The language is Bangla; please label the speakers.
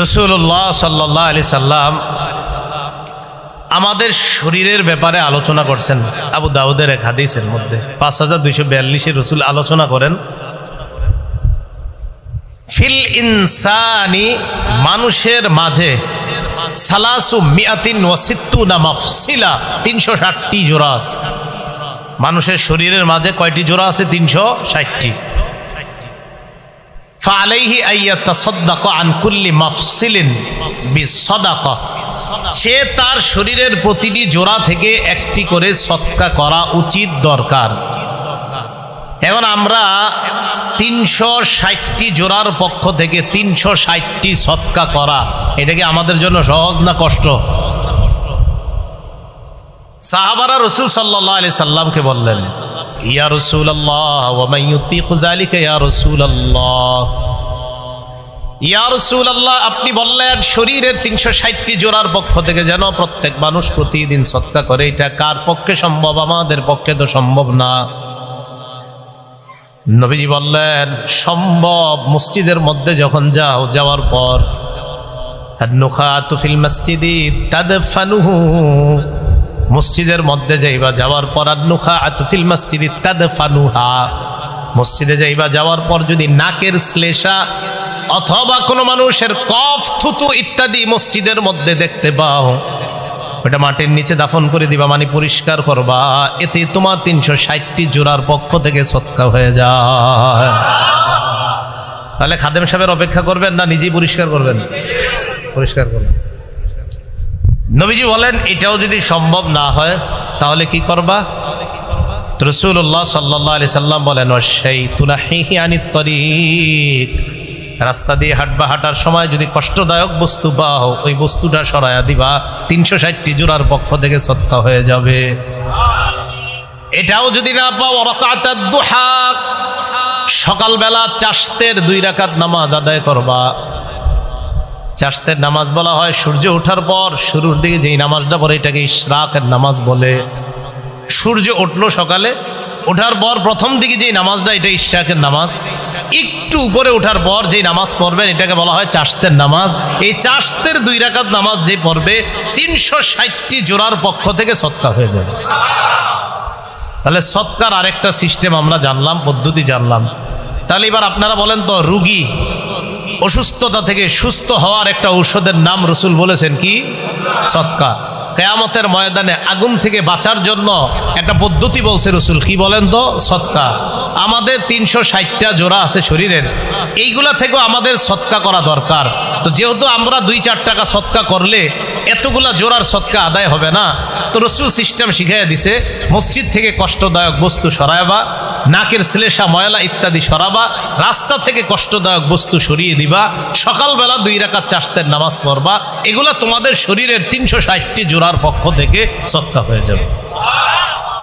Speaker 1: রসুল্লাহ সাল্লাহ আলি সাল্লাম আমাদের শরীরের ব্যাপারে আলোচনা করছেন আবু দাউদের এক হাদিসের মধ্যে। পাঁচ হাজার দুইশো বিয়াল্লিশে রসুল আলোচনা করেন, ফিল ইনসানি মানুষের মাঝে সালাসু মিয়াতিন ওয়াসিত্তু না মাফসিলা, তিনশো ষাটটি জোড়া আছে। মানুষের শরীরের মাঝে কয়টি জোড়া আছে? তিনশো ষাটটি। ফালাইহি আইয়াতা সদ্দাক আনকুল্লি মাফসিলিন বিসদাক সে তার শরীরের প্রতিটি জোড়া থেকে একটি করে সৎকা করা উচিত দরকার। এখন আমরা তিনশো ষাটটি জোড়ার পক্ষ থেকে তিনশো ষাটটি সৎকা করা, এটা কি আমাদের জন্য সহজ না কষ্ট? সাহাবারা রসুল সাল্লাহ আলি সাল্লামকে বললেন ইয়া রসুল আল্লাহ ইয়া রসুল আল্লাহ ইয়া রসুল আল্লাহ আপনি বললেন, শরীরের তিনশো ষাটটি জোড়ার পক্ষ থেকে যেন প্রত্যেক মানুষ প্রতিদিন সৎকা করে, এটা কার পক্ষে সম্ভব? আমাদের পক্ষে তো সম্ভব না। নবীজি বললেন, সম্ভব, মসজিদের মধ্যে যখন যাও, যাওয়ার পর ফিল মসজিদি তাদফানুহু। মসজিদের মধ্যে যাইবা, যাওয়ার পর আদনুখা মসজিদ ইত্যাদি ফানুহা মসজিদে যাইবা, যাওয়ার পর যদি নাকের শ্লেষা অথবা কোনো মানুষের কফ, থুতু ইত্যাদি মসজিদের মধ্যে দেখতে পাও, ওটা মাটির নিচে দাফন করে দিবা মানে পরিষ্কার করবা, এতে তোমার তিনশো ষাটটি জোড়ার পক্ষ থেকে সৎকা হয়ে যায়। তাহলে খাদেম সাহেবের অপেক্ষা করবেন না, নিজেই পরিষ্কার করবেন? পরিষ্কার করবেন। নবীজি বলেন, এটাও যদি সম্ভব না হয়, তাহলে কি করবা? রসুল্লাহ সাল্লাহ আলি সাল্লাম বলেন সেই তুলাহি আনি তরিক। রাস্তা দিয়ে হাঁটবা, হাঁটার সময় যদি কষ্টদায়ক বস্তু পাও, ওই বস্তুটা সরাইয়া দিবা, তিনশো ষাটটি জোড়ার পক্ষ থেকে সত্তা হয়ে যাবে। এটাও যদি না পাও রকাতাত দুহা, সকালবেলা চাষতের দুই রাকাত নামাজ আদায় করবা। চাষতের নামাজ বলা হয়, সূর্য ওঠার পর শুরুর দিকে যেই নামাজটা পড়ে এটাকে ইশরাকের নামাজ বলে। সূর্য উঠল সকালে, ওঠার পর প্রথম দিকে যে নামাজটা, এটা ইশাকের নামাজ। একটু উপরে ওঠার পর যে নামাজ পড়বেন, এটাকে বলা হয় চাষতের নামাজ। এই চাষতের দুই রাকাত নামাজ যে পড়বে, তিনশো ষাটটি জোড়ার পক্ষ থেকে সৎকা হয়ে যাবে। তাহলে সৎকার আরেকটা সিস্টেম আমরা জানলাম, পদ্ধতি জানলাম। তাহলে এবার আপনারা বলেন তো, রুগী অসুস্থতা থেকে সুস্থ হওয়ার একটা ঔষধের নাম রসুল বলেছেন কি? সৎকার কেয়ামতের ময়দানে আগুন থেকে বাঁচার জন্য একটা পদ্ধতি বলছে রসুল। কি বলেন তো? সৎকা। আমাদের তিনশো ষাটটা জোড়া আছে শরীরের। এইগুলা থেকেও আমাদের সৎকা করা দরকার। তো যেহেতু আমরা দুই চার টাকা সৎকা করলে এতগুলা জোরার সৎকা আদায় হবে না। তো রসুল সিস্টেম শিখাইয়া দিছে, মসজিদ থেকে কষ্টদায়ক বস্তু সরাইবা, নাকের শ্লেষা, ময়লা ইত্যাদি সরাবা, রাস্তা থেকে কষ্টদায়ক বস্তু সরিয়ে দিবা, সকালবেলা দুই রাকাত চাষতের নামাজ পড়বা, এগুলা তোমাদের শরীরের তিনশো ষাটটি জোড়ার পক্ষ থেকে সৎকা হয়ে যাবে।